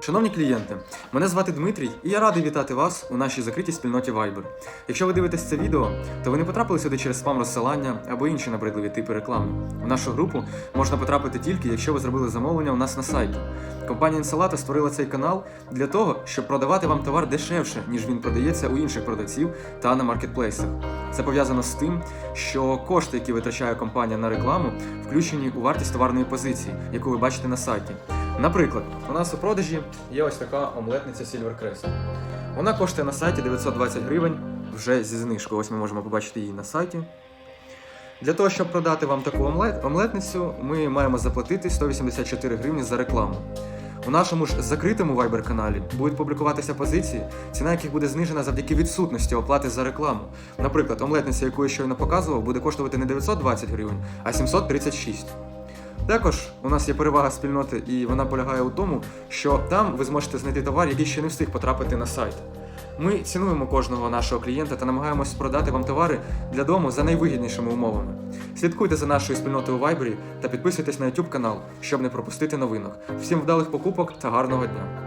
Шановні клієнти, мене звати Дмитрій, і я радий вітати вас у нашій закритій спільноті Viber. Якщо ви дивитесь це відео, то ви не потрапили сюди через спам розсилання або інші набридливі типи реклами. У нашу групу можна потрапити тільки, якщо ви зробили замовлення у нас на сайті. Компанія Інсалата створила цей канал для того, щоб продавати вам товар дешевше, ніж він продається у інших продавців та на маркетплейсах. Це пов'язано з тим, що кошти, які витрачає компанія на рекламу, включені у вартість товарної позиції, яку ви бачите на сайті. Наприклад, у нас у продажі є ось така омлетниця Silvercrest. Вона коштує на сайті 920 гривень вже зі знижкою. Ось ми можемо побачити її на сайті. Для того, щоб продати вам таку омлет, омлетницю, ми маємо заплатити 184 гривні за рекламу. У нашому ж закритому Viber каналі будуть публікуватися позиції, ціна яких буде знижена завдяки відсутності оплати за рекламу. Наприклад, омлетниця, яку я щойно показував, буде коштувати не 920 гривень, а 736. Також у нас є перевага спільноти, і вона полягає у тому, що там ви зможете знайти товар, який ще не встиг потрапити на сайт. Ми цінуємо кожного нашого клієнта та намагаємось продати вам товари для дому за найвигіднішими умовами. Слідкуйте за нашою спільнотою у Viber та підписуйтесь на YouTube канал, щоб не пропустити новинок. Всім вдалих покупок та гарного дня!